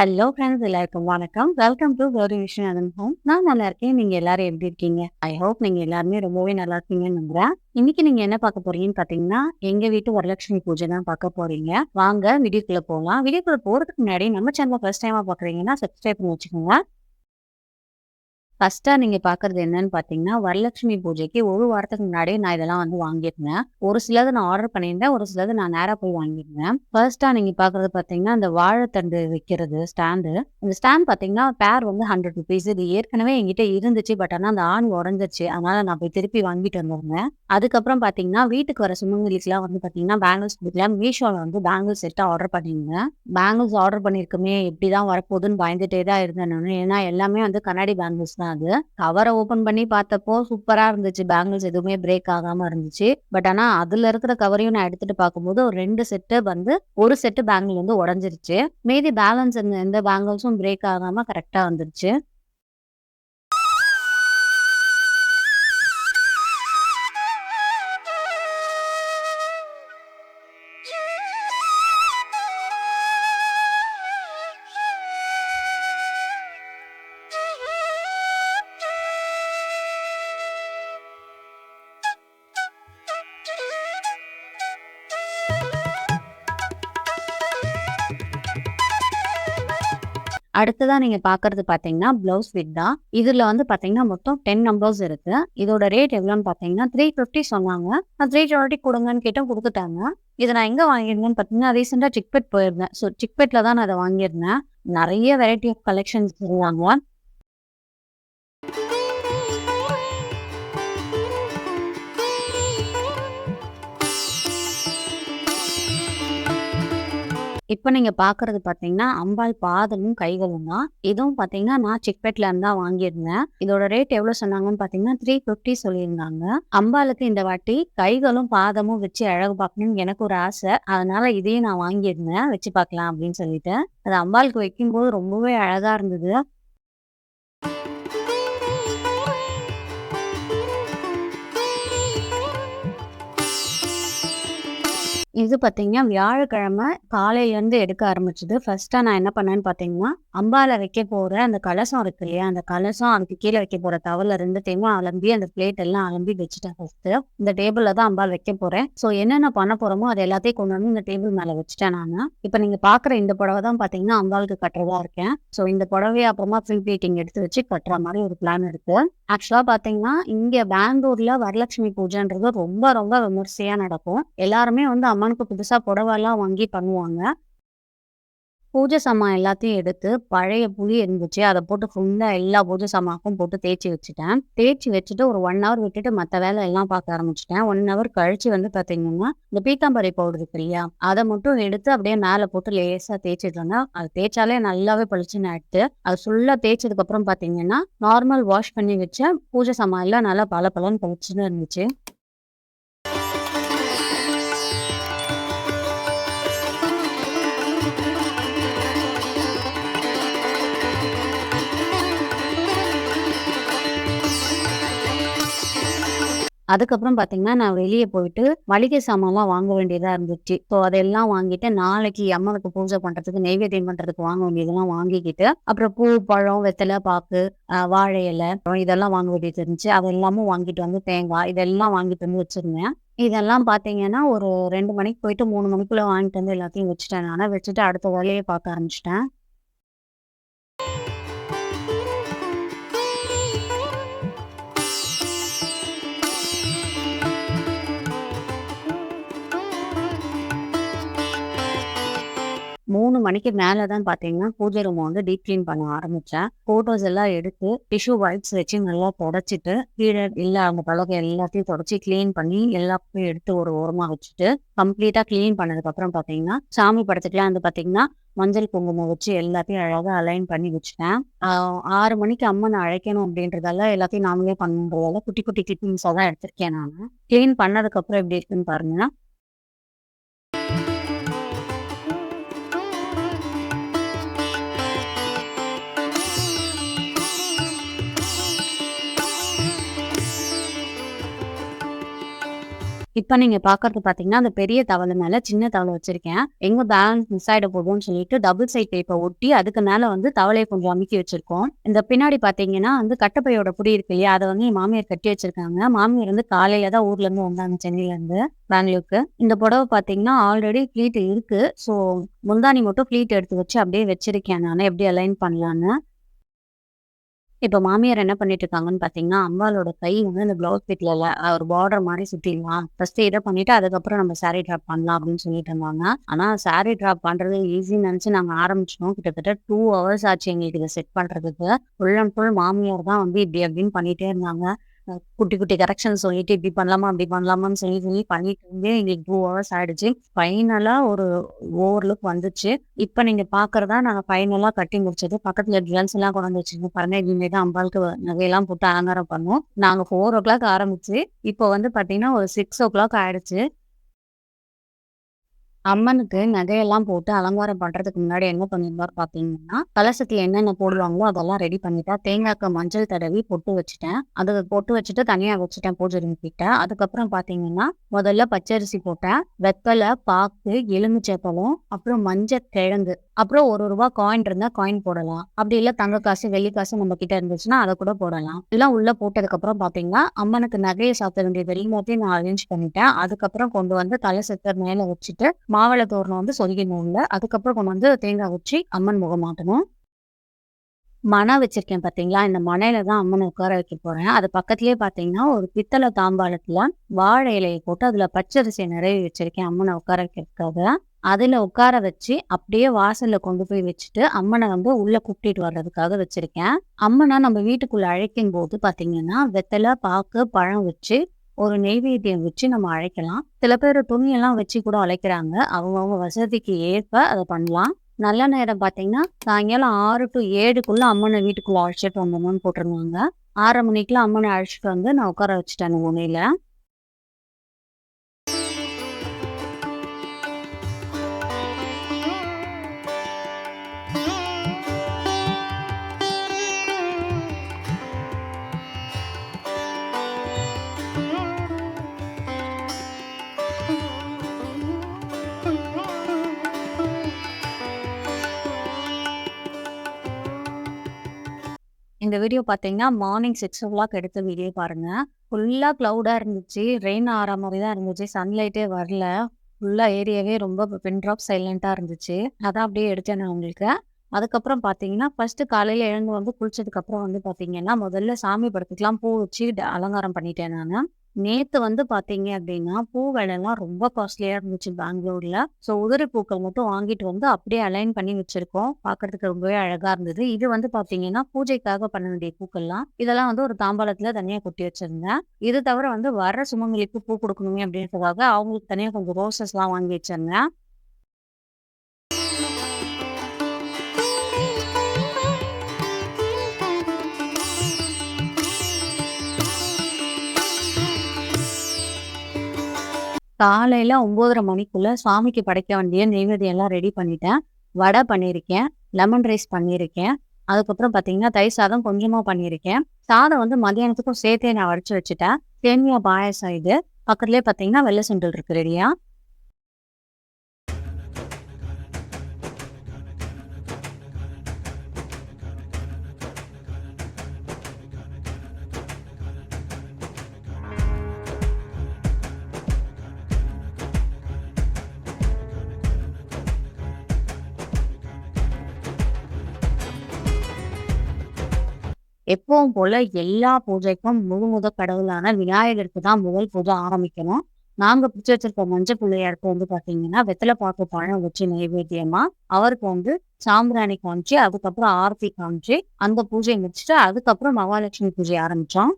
Hello friends எல்லாருக்கும் வணக்கம். Welcome to Gowri Viswanathan home நான் நல்லா இருக்கேன். நீங்க எல்லாரும் எப்படி இருக்கீங்க? ஐ ஹோப் நீங்க எல்லாருமே ரொம்பவே நல்லா இருக்கீங்கன்னு நம்புறேன். இன்னைக்கு நீங்க என்ன பார்க்க போறீங்கன்னு பாத்தீங்கன்னா எங்க வீட்டு வரலட்சுமி பூஜை தான் பார்க்க போறீங்க. வாங்க வீடியோக்குள்ள போகலாம் வீடியோக்குள்ள போறதுக்கு முன்னாடி நம்ம சேனல் ஃபர்ஸ்ட் டைமா பாக்குறீங்கன்னா சப்ஸ்கிரைப் பண்ணி வச்சுக்கோங்க. ஃபர்ஸ்டா நீங்க பாக்குறது என்னன்னு பாத்தீங்கன்னா வரலட்சுமி பூஜைக்கு ஒரு வாரத்துக்கு முன்னாடியே நான் இதெல்லாம் வந்து வாங்கியிருந்தேன். ஒரு சிலது நான் ஆர்டர் பண்ணியிருந்தேன் ஒரு சிலது நான் நேரா போய் வாங்கியிருந்தேன். ஃபர்ஸ்டா நீங்க பாக்குறது பாத்தீங்கன்னா இந்த வாழைத்தண்டு விற்கிறது ஸ்டாண்டு இந்த ஸ்டாண்ட் பாத்தீங்கன்னா பேர் வந்து ஹண்ட்ரட் ருபீஸ் இது ஏற்கனவே எங்கிட்ட இருந்துச்சு பட் ஆனா அந்த ஆண் உடஞ்சிச்சு அதனால நான் போய் திருப்பி வாங்கிட்டு வந்திருந்தேன். அதுக்கப்புறம் பாத்தீங்கன்னா வீட்டுக்கு வர சுமங்கலிக்குலாம் வந்து பாத்தீங்கன்னா பேங்கிள்ஸ் கொடுக்கலாம் மீஷோல வந்து பேங்கிள்ஸ் செட்டா ஆர்டர் பண்ணியிருந்தேன். பேங்கிள்ஸ் ஆர்டர் பண்ணியிருக்கமே எப்படிதான் வரப்போகுதுன்னு பயந்துட்டே தான் இருந்தேன் ஏன்னா எல்லாமே வந்து கண்ணாடி பேங்கிள்ஸ் தான். அது. கவரை ஓபன் பண்ணி பார்த்தப்போ சூப்பரா இருந்துச்சு. பேங்கிள்ஸ் எதுவுமே பிரேக் ஆகாம இருந்துச்சு. பட் ஆனா அதுல இருக்கிற கவரையும் நான் எடுத்துட்டு பார்க்கும்போது ஒரு ரெண்டு செட்டு வந்து ஒரு செட்டு பேங்கிள் வந்து உடஞ்சிருச்சு. மீதி பேலன்ஸ் எந்த பேங்கிள்ஸும் பிரேக் ஆகாம கரெக்டா வந்துருச்சு. அடுத்ததான் நீங்க பாக்குறது பாத்தீங்கன்னா பிளவுஸ் வித் தான். இதுல வந்து பாத்தீங்கன்னா மொத்தம் டென் நம்பர்ஸ் இருக்கு. இதோட ரேட் எவ்வளோன்னு பாத்தீங்கன்னா த்ரீ ஃபிஃப்டி சொன்னாங்க. நான் த்ரீ டுவெண்ட்டி கொடுங்கன்னு கேட்டால் கொடுத்துட்டாங்க. இதை நான் எங்க வாங்கியிருந்தேன்னு பாத்தீங்கன்னா ரீசெண்டா சிக்பெட் போயிருந்தேன். ஸோ சிக்பெட்டில் தான் நான் அதை வாங்கியிருந்தேன். நிறைய வெரைட்டி ஆஃப் கலெக்ஷன்ஸ் இருந்தாங்க. இப்போ நீங்கள் பார்க்குறது பார்த்தீங்கன்னா அம்பாள் பாதமும் கைகளும் தான். இதுவும் பார்த்தீங்கன்னா நான் செக்பேட்ல இருந்து தான் வாங்கியிருந்தேன். இதோட ரேட் எவ்வளோ சொன்னாங்கன்னு பார்த்தீங்கன்னா த்ரீ ஃபிஃப்டி சொல்லியிருந்தாங்க. அம்பாளுக்கு இந்த வாட்டி கைகளும் பாதமும் வச்சு அழகு பார்க்கணும்னு எனக்கு ஒரு ஆசை. அதனால இதையும் நான் வாங்கியிருந்தேன். வச்சு பார்க்கலாம் அப்படின்னு சொல்லிட்டு. அது அம்பாளுக்கு வைக்கும்போது ரொம்பவே அழகா இருந்தது. இது பார்த்தீங்கன்னா வியாழக்கிழமை காலையிலேருந்து எடுக்க ஆரம்பிச்சது. ஃபர்ஸ்ட்டாக நான் என்ன பண்ணேன்னு பார்த்தீங்கன்னா அம்பால வைக்க போகிற அந்த கலசம் இருக்கு இல்லையா? அந்த கலசம் அதுக்கு கீழே வைக்க போகிற தவளை ரெண்டுத்தையுமே அலம்பி அந்த பிளேட் எல்லாம் அலம்பி வச்சுட்டேன் ஃபஸ்ட்டு இந்த டேபிளில் தான் அம்பாள் வைக்க போகிறேன் ஸோ என்னென்ன பண்ண போகிறோமோ அது எல்லாத்தையும் கொண்டு வந்து இந்த டேபிள் மேலே வச்சுட்டேன் நான். இப்போ நீங்கள் பார்க்குற இந்த புடவை தான் பார்த்தீங்கன்னா அம்பாளுக்கு கட்டுறதா இருக்கேன். ஸோ இந்த புடவையை அப்புறமா ஃபில் பிளேட்டிங் எடுத்து வச்சு கட்டுற மாதிரி ஒரு பிளான் இருக்கு. ஆக்சுவலாக பார்த்தீங்கன்னா இங்கே பெங்களூரில் வரலட்சுமி பூஜைன்றது ரொம்ப ரொம்ப விமர்சையாக நடக்கும். எல்லாருமே வந்து அம்மனுக்கு புதுசாக புடவைலாம் வாங்கி பண்ணுவாங்க. பூஜை சாமான் எல்லாத்தையும் எடுத்து பழைய புளி இருந்துச்சு. அதை போட்டு ஃபுல்லாக எல்லா பூஜை சாமானுக்கும் போட்டு தேய்ச்சி வச்சுட்டேன். தேய்ச்சி வச்சுட்டு ஒரு ஒன் ஹவர் விட்டுட்டு மற்ற வேலை எல்லாம் பார்க்க ஆரம்பிச்சிட்டேன். ஒன் ஹவர் கழிச்சு வந்து பார்த்தீங்கன்னா இந்த பீத்தாம்பரி பவுடர் இருக்கு இல்லையா? அதை மட்டும் எடுத்து அப்படியே மேலே போட்டு லேசாக தேய்ச்சிட்டு அது தேய்ச்சாலே நல்லாவே பளிச்சுன்னு ஆயிடுத்து அது ஃபுல்லாக தேய்ச்சதுக்கு அப்புறம் பார்த்தீங்கன்னா நார்மல் வாஷ் பண்ணி வச்ச பூஜை சாமான் எல்லாம் நல்லா பல பலன்னு பளிச்சுன்னு இருந்துச்சு. அதுக்கப்புறம் பார்த்தீங்கன்னா நான் வெளியே போயிட்டு மளிகை சாமான்லாம் வாங்க வேண்டியதாக இருந்துச்சு. ஸோ அதெல்லாம் வாங்கிட்டு நாளைக்கு அம்மாவுக்கு பூஜை பண்ணுறதுக்கு நெய்வேத்தியம் பண்ணுறதுக்கு வாங்க வேண்டியதெல்லாம் வாங்கிக்கிட்டு அப்புறம் பூ பழம் வெத்தலை பாக்கு வாழை இலை அப்புறம் இதெல்லாம் வாங்க வேண்டியது இருந்துச்சு. அதெல்லாமும் வாங்கிட்டு வந்து தேங்காய் இதெல்லாம் வாங்கிட்டு வந்து வச்சிருந்தேன். இதெல்லாம் பார்த்தீங்கன்னா ஒரு ரெண்டு மணிக்கு போயிட்டு மூணு மணிக்குள்ள வாங்கிட்டு வந்து எல்லாத்தையும் வச்சுட்டேன் ஆனால் வச்சுட்டு அடுத்த வேலையை பார்க்க ஆரம்பிச்சிட்டேன். மூணு மணிக்கு மேலே தான் பார்த்தீங்கன்னா பூஜை ரூமை வந்து டீப் க்ளீன் பண்ண ஆரம்பித்தேன் ஃபோட்டோஸ் எல்லாம் எடுத்து டிஷ்யூ வைப்ஸ் வச்சு நல்லா தொடச்சிட்டு கீழே இல்லை அவங்க பழக எல்லாத்தையும் தொடச்சி க்ளீன் பண்ணி எல்லாத்தையும் எடுத்து ஒரு ஓரமாக வச்சுட்டு கம்ப்ளீட்டாக க்ளீன் பண்ணதுக்கப்புறம் பார்த்தீங்கன்னா சாமி படத்துக்குலாம் வந்து பார்த்தீங்கன்னா மஞ்சள் குங்குமம் வச்சு எல்லாத்தையும் அழகாக அலைன் பண்ணி வச்சுட்டேன். ஆறு மணிக்கு அம்மனை அழைக்கணும் அப்படின்றதால எல்லாத்தையும் நாமளே பண்ணுறதால குட்டி குட்டி கிளிப்பிங்ஸாக தான் எடுத்திருக்கேன் நான். க்ளீன் பண்ணதுக்கப்புறம் எப்படி இருக்குன்னு பாருங்க. இப்ப நீங்க பாக்குறது பாத்தீங்கன்னா, அந்த பெரிய தவளை மேல சின்ன தவளை வச்சிருக்கேன். எங்க பேலன்ஸ் மிஸ் ஆயிட போகும்னு சொல்லிட்டு டபுள் சைட் டேப்பை ஒட்டி, அதுக்கு மேல வந்து தவளையை கொஞ்சம் அமுக்கி வச்சிருக்கோம். இந்த பின்னாடி பாத்தீங்கன்னா வந்து கட்டப்பையோட புடி இருக்கு இல்லையா? அதை வந்து என் மாமியார் கட்டி வச்சிருக்காங்க. மாமியார் வந்து காலையில தான் ஊர்ல இருந்து வந்தாங்க சென்னையிலருந்து, பெங்களூருக்கு. இந்த புடவ பாத்தீங்கன்னா, ஆல்ரெடி ஃபிளீட் இருக்கு. ஸோ முந்தானி மட்டும் ஃப்ளீட் எடுத்து வச்சு அப்படியே வச்சிருக்கேன் நான் எப்படி அலைன் பண்ணலான்னு. இப்போ மாமியார் என்ன பண்ணிட்டு இருக்காங்கன்னு பார்த்தீங்கன்னா, அம்மாவோட கை வந்து அந்த ப்ளவுஸ் பிட்ல ஒரு பார்டர் மாதிரி சுற்றிடலாம் ஃபர்ஸ்ட் இதை பண்ணிட்டு, அதுக்கப்புறம் நம்ம சாரீ ட்ராப் பண்ணலாம் அப்படின்னு சொல்லிட்டு இருந்தாங்க. ஆனால் சாரீ ட்ராப் பண்றது ஈஸின்னு நினச்சி நாங்கள் ஆரம்பிச்சோம். கிட்டத்தட்ட டூ ஹவர்ஸ் ஆச்சு எங்களுக்கு இதை செட் பண்றதுக்கு. ஃபுல் அண்ட் ஃபுல் மாமியார் தான் வந்து இப்படி அப்படின்னு பண்ணிட்டே இருந்தாங்க. குட்டி குட்டி கரெக்ஷன் சொல்லிட்டு இப்படி பண்ணலாமா, அப்படி பண்ணலாமான்னு சொல்லி சொல்லி பண்ணிட்டு இருந்தே எங்களுக்கு டூ ஹவர்ஸ் ஆயிடுச்சு. ஃபைனலா ஒரு ஓவர் லுக் வந்துச்சு. இப்ப நீங்க பார்க்குறதா நாங்கள் நாங்க ஃபைனலா கட்டி முடிச்சது. பக்கத்துல ஜுவல்ஸ் எல்லாம் கொண்டாந்து வச்சிருக்கோம் பாருங்க. இனிமே தான் அம்பாளுக்கு நகையெல்லாம் போட்டு அலங்காரம் பண்ணோம். நாங்க 4:00 ஆரம்பிச்சு, இப்போ வந்து பார்த்தீங்கன்னா, ஒரு 6:00 ஆயிடுச்சு. அம்மனுக்கு நகையெல்லாம் போட்டு அலங்காரம் பண்றதுக்கு முன்னாடி என்ன பண்ணியிருந்தார் பார்த்தீங்கன்னா, கலசத்துல என்னென்ன போடுவாங்களோ அதெல்லாம் ரெடி பண்ணிட்டா தேங்காய்க்கு மஞ்சள் தடவி பொட்டு வச்சுட்டேன். அதை பொட்டு வச்சுட்டு தனியா வச்சுட்டேன் பூஜை ரூம் கிட்ட. அதுக்கப்புறம் பார்த்தீங்கன்னா, முதல்ல பச்சரிசி போட்டேன். வெத்தலை பாக்கு, எலுமிச்சை அப்புறம் மஞ்சள் கிழங்கு, அப்புறம் ஒரு ரூபா காயின் இருந்தா காயின் போடலாம். அப்படி இல்ல தங்க காசு, வெள்ளி காசு நம்ம கிட்ட இருந்துச்சுன்னா அதை கூட போடலாம். இதெல்லாம் உள்ள போட்டதுக்கப்புறம் பாத்தீங்கன்னா அம்மனுக்கு நகையை சாப்பிட வேண்டியது எல்லாத்தையும் நான் அரேஞ்ச் பண்ணிட்டேன். அதுக்கப்புறம் கொண்டு வந்து தலை கலசத்த மேல வச்சுட்டு, மாவிளை தோரணம் வந்து சொருகிடணும் உள்ள. அதுக்கப்புறம் கொண்டு வந்து தேங்காய் வச்சு அம்மன் முகம் மாட்டணும். மண வச்சிருக்கேன் பார்த்தீங்களா? இந்த மனையில தான் அம்மனை உட்கார வைக்க போறேன். அது பக்கத்துலேயே பார்த்தீங்கன்னா, ஒரு பித்தளை தாம்பாளத்துல வாழை இலையை போட்டு அதுல பச்சரிசிய நிறைய வச்சிருக்கேன் அம்மனை உட்கார வைக்கிறதுக்காக. அதுல உட்கார வச்சு, அப்படியே வாசல்ல கொண்டு போய் வச்சுட்டு, அம்மனை வந்து உள்ள கூப்பிட்டு வர்றதுக்காக வச்சிருக்கேன். அம்மனை நம்ம வீட்டுக்குள்ள அழைக்கும்போது பாத்தீங்கன்னா வெத்தலை பாக்கு, பழம் வச்சு, ஒரு நெய்வேத்தியம் வச்சு நம்ம அழைக்கலாம். சில பேர் துணியெல்லாம் வச்சு கூட அழைக்கிறாங்க. அவங்கவுங்க வசதிக்கு ஏற்ப அதை பண்ணலாம். நல்ல நேரம் பார்த்தீங்கன்னா, சாயங்காலம் ஆறு டு ஏழுக்குள்ள அம்மனை வீட்டுக்குள்ள அழைச்சிட்டு வந்தோம்னு போட்டிருந்தாங்க. ஆறரை மணிக்கெல்லாம் அம்மனை அழைச்சிட்டு வந்து நான் உட்கார வச்சுட்டேன் உண்மையில இந்த வீடியோ பார்த்தீங்கன்னா, மார்னிங் 6:00 எடுத்த வீடியோ பாருங்க. ஃபுல்லாக க்ளவுடாக இருந்துச்சு. ரெயின் ஆற மாதிரி தான் இருந்துச்சு. சன்லைட்டே வரல. ஃபுல்லாக ஏரியாவே ரொம்ப பின் ட்ராப் சைலண்ட்டாக இருந்துச்சு. அதான் அப்படியே எடுத்தேன் நான் உங்களுக்கு. அதுக்கப்புறம் பார்த்தீங்கன்னா, ஃபர்ஸ்ட்டு காலையில் எழுந்து வந்து குளிச்சதுக்கப்புறம் வந்து பார்த்தீங்கன்னா, முதல்ல சாமி படத்துக்கெலாம் பூ வச்சு அலங்காரம் பண்ணிட்டேன் நான் நேத்து வந்து பாத்தீங்க அப்படின்னா, பூ விலைலாம் ரொம்ப காஸ்ட்லியா இருந்துச்சு பெங்களூர்ல. ஸோ உதிரி பூக்கள் மட்டும் வாங்கிட்டு வந்து அப்படியே அலைன் பண்ணி வச்சிருக்கோம். பார்க்கறதுக்கு ரொம்பவே அழகா இருந்தது. இது வந்து பாத்தீங்கன்னா பூஜைக்காக பண்ண வேண்டிய பூக்கள்லாம். இதெல்லாம் வந்து ஒரு தாம்பாளத்துல தனியா கொட்டி வச்சிருந்தேன். இது தவிர வந்து வர சுமங்கலிக்கு பூ கொடுக்கணுமே அப்படின்றதுக்காக, அவங்களுக்கு தனியா கொஞ்சம் ரோசஸ்லாம் வாங்கி வச்சிருந்தேன். காலையில 9:30 மணிக்குள்ள சாமிக்கு படைக்க வேண்டிய நெய்வேதியெல்லாம் ரெடி பண்ணிட்டேன். வடை பண்ணியிருக்கேன். லெமன் ரைஸ் பண்ணியிருக்கேன். அதுக்கப்புறம் பார்த்தீங்கன்னா, தயிர் சாதம் கொஞ்சமா பண்ணியிருக்கேன். சாதம் வந்து மதியானத்துக்கும் சேர்த்தே நான் வடிச்சு வச்சுட்டேன். சேமியா பாயசம் இது. பக்கத்துலேயே பார்த்தீங்கன்னா, வெள்ளை சுண்டல் இருக்கு ரெடியா. எப்பவும் போல எல்லா பூஜைக்கும் முழுமுதற் கடவுளான விநாயகருக்கு தான் முதல் பூஜை ஆரம்பிக்கணும். நாங்க பிடிச்சி வச்சிருக்க மஞ்சள் பிள்ளையாருக்கு வந்து பாத்தீங்கன்னா வெத்தல பாக்கு, பழம் வச்சு நைவேத்தியமா, அவருக்கு வந்து சாம்பிராணி காமிச்சு, அதுக்கப்புறம் ஆரத்தி காமிச்சு, அந்த பூஜையை முடிச்சுட்டு, அதுக்கப்புறம் மகாலட்சுமி பூஜை ஆரம்பிச்சோம்.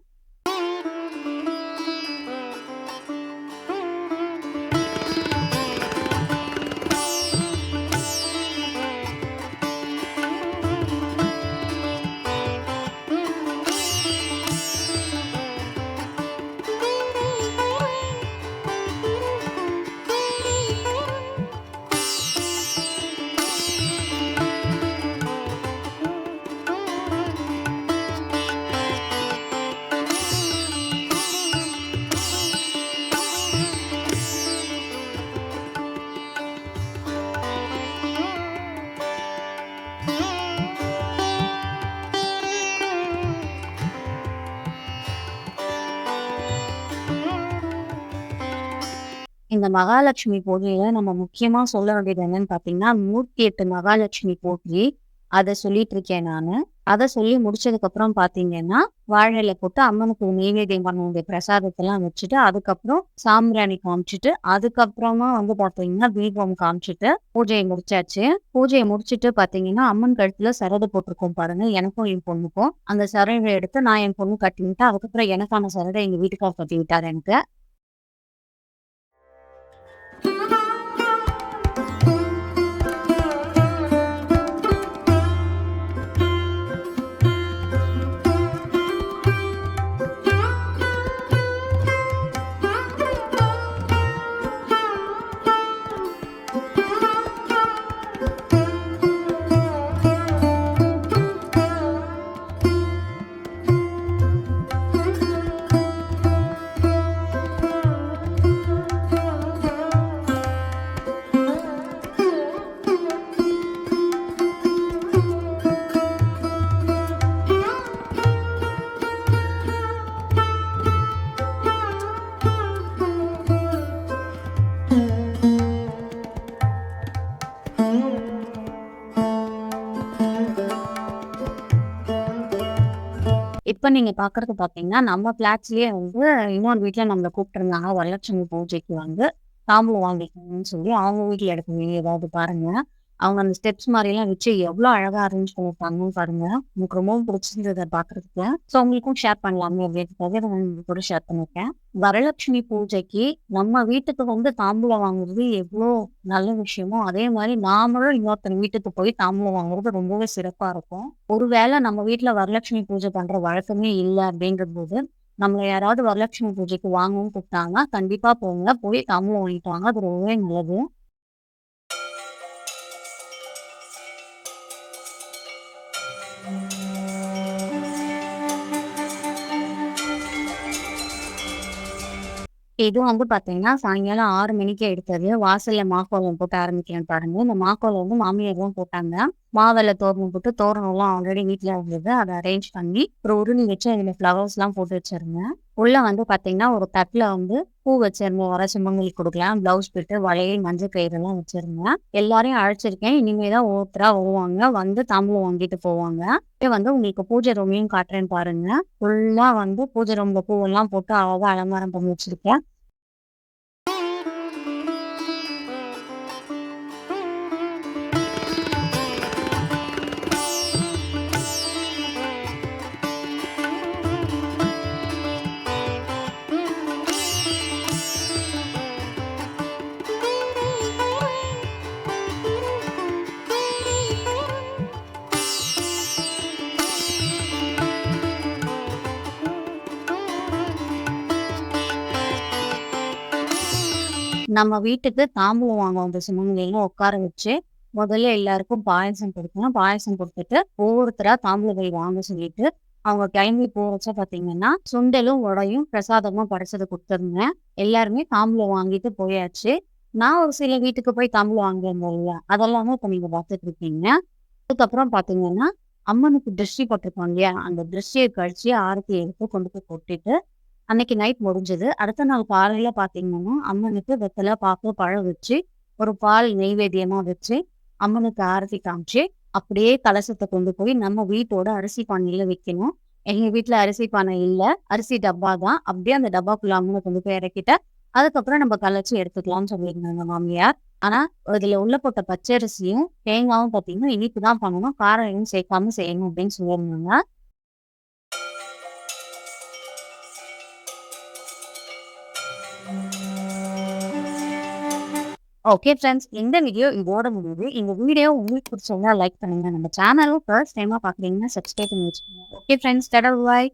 இந்த மகாலட்சுமி பூஜையில நம்ம முக்கியமா சொல்ல வேண்டியது என்னன்னு பார்த்தீங்கன்னா, 108 மகாலட்சுமி போற்றி அதை சொல்லிட்டு இருக்கேன் நானு. அதை சொல்லி முடிச்சதுக்கப்புறம் பார்த்தீங்கன்னா, பாத்தீங்கன்னா வாழையில போட்டு அம்மனுக்கு நெய்வேத்தியம் பண்ண வேண்டிய பிரசாதத்தெல்லாம் வச்சுட்டு, அதுக்கப்புறம் சாம்பிராணி காமிச்சிட்டு அதுக்கப்புறமா வந்து பார்த்தீங்கன்னா, தீபம் காமிச்சிட்டு பூஜையை முடிச்சாச்சு. பூஜையை முடிச்சுட்டு பார்த்தீங்கன்னா, அம்மன் கழுத்துல சரடு போட்டிருக்கோம் பாருங்க. எனக்கும் என் பொண்ணுக்கும். அந்த சரட எடுத்து நான் என் பொண்ணு கட்டி அதுக்கப்புறம் எனக்கான சரதை எங்க வீட்டுக்காரர் கட்டி விட்டாரு எனக்கு. இப்ப நீங்க பார்க்கறது பார்த்தீங்கன்னா, நம்ம ஃப்ளாட்ஸ்லேயே வந்து இன்னொரு வீட்டில் நம்மளை கூப்பிட்டுருந்தாங்க. வரலட்சுமி பூஜைக்கு வந்து தாம்பூலம் வாங்கிக்கணும்னு சொல்லி, அவங்க வீட்டில் எடுக்கணும் ஏதாவது பாருங்க. அவங்க அந்த ஸ்டெப்ஸ் மாதிரிலாம் வச்சு எவ்வளோ அழகாக அரேஞ்ச் பண்ணியிருப்பாங்கன்னு பாருங்க. எனக்கு ரொம்பவும் பிடிச்சிருந்தது பார்க்குறதுக்கு பார்க்கறதுக்கு. ஸோ உங்களுக்கும் ஷேர் பண்ணலாமே அப்படின்றதுக்காக இத நான் கூட ஷேர் பண்ணியிருக்கேன். வரலட்சுமி பூஜைக்கு நம்ம வீட்டுக்கு வந்து தாம்பூலம் வாங்குறது எவ்வளோ நல்ல விஷயமோ, அதே மாதிரி நாமளும் இன்னொருத்தன் வீட்டுக்கு போய் தாம்பூலம் வாங்குறது ரொம்பவே சிறப்பாக இருக்கும். ஒருவேளை நம்ம வீட்டில் வரலட்சுமி பூஜை பண்ணுற வழக்கமே இல்லை அப்படின்றபோது, நம்மளை யாராவது வரலட்சுமி பூஜைக்கு வாங்கவும் கூப்பிட்டாங்கன்னா, கண்டிப்பாக போங்க. போய் தாம்பூலம் வாங்கிட்டு வாங்க. அது ரொம்பவே நல்லது. இதுவும் வந்து பார்த்தீங்கன்னா, சாயங்காலம் ஆறு மணிக்கு எடுத்தது. வாசல்ல மாக்கோலம் போட்டு ஆரம்பிக்கிறேன் பாருங்க. இந்த மாக்கோலம் வந்து மாமியார் போட்டாங்க. மாவில தோரணம் போட்டு தோரணம்லாம் ஆல்ரெடி வீட்ல இருந்தது. அதை அரேஞ்ச் பண்ணி, ஒரு உருளி வச்சு அதில ஃப்ளவர்ஸ்லாம் போட்டு வச்சிருந்தேன். உள்ள வந்து பார்த்தீங்கன்னா, ஒரு தட்டுல வந்து பூ வச்சிருந்தோம் வர சிம்மங்களுக்கு கொடுக்கலாம் ப்ளவுஸ் பிட்டு, வளையல், மஞ்சள் கயிறெல்லாம் வச்சிருந்தேன். எல்லாரையும் அழைச்சிருக்கேன். இனிமே தான் ஒவ்வொருத்தரா வருவாங்க. வந்து தாம்பூலம் வாங்கிட்டு போவாங்க. இப்ப வந்து உங்களுக்கு பூஜை ரூமையும் காட்டுறேன்னு பாருங்க. ஃபுல்லா வந்து பூஜை ரூம்ல பூவெல்லாம் போட்டு அழகா அலங்காரம் பண்ணி வச்சிருக்கேன். நம்ம வீட்டுக்கு தாம்பூலம் வாங்குவோம் வந்த உட்கார வச்சு, முதல்ல எல்லாருக்கும் பாயாசம் கொடுக்கணும் பாயசம் கொடுத்துட்டு ஒவ்வொருத்தரா தாம்பூல வாங்க சொல்லிட்டு, அவங்க கிளம்பி போறச்ச பார்த்தீங்கன்னா, சுண்டலும், உடையும் பிரசாதமும் படைச்சது கொடுத்துருந்தேன் எல்லாருமே தாம்பூலம் வாங்கிட்டு போயாச்சு. நான் ஒரு சில வீட்டுக்கு போய் தாம்பூலம் வாங்கியிருந்தேன் இல்லையா? அதெல்லாம் தான் இப்ப நீங்க பார்த்துட்டு இருக்கீங்க. அதுக்கப்புறம் பார்த்தீங்கன்னா, அம்மனுக்கு திருஷ்டி போட்டிருப்பாங்க இல்லையா? அந்த திருஷ்டியை கழிச்சு ஆரத்தி எடுத்து கொண்டு போய் கொட்டிட்டு, அன்னைக்கு நைட் முடிஞ்சது. அடுத்த நாள் காலையில பார்த்தீங்கன்னா, அம்மனுக்கு வெத்தல, பாக்கு, பழம் வச்சு, ஒரு பால் நெய்வேத்தியமா வச்சு, அம்மனுக்கு ஆரத்தி காமிச்சு, அப்படியே கலசத்தை கொண்டு போய் நம்ம வீட்டோட அரிசி பானையில வைக்கணும். எங்க வீட்டுல அரிசி பானை இல்ல. அரிசி டப்பா தான். அப்படியே அந்த டப்பாக்குள்ள அம்மனை கொண்டு போய் இறக்கிட்ட அதுக்கப்புறம் நம்ம கலச்சு எடுத்துக்கலாம்னு சொல்லியிருந்தாங்க மாமியார். ஆனா, இதுல உள்ள போட்ட பச்சரிசியும், தேங்காவும் பார்த்தீங்கன்னா, இனிப்பு தான் பண்ணணும். காரம் எதுவும் சேர்க்காம செய்யணும் அப்படின்னு சொல்லியிருந்தாங்க. Okay friends. இந்த வீடியோ இதோட முடியுது. இந்த வீடியோ உங்களுக்கு பிடிச்சிருந்தா லைக் பண்ணுங்க. நம்ம சேனலும் ஃபர்ஸ்ட் டைமா பார்க்குறீங்கன்னா சப்ஸ்கிரைப் பண்ணி வச்சுக்கோங்க. Okay friends. தடவை பாய்.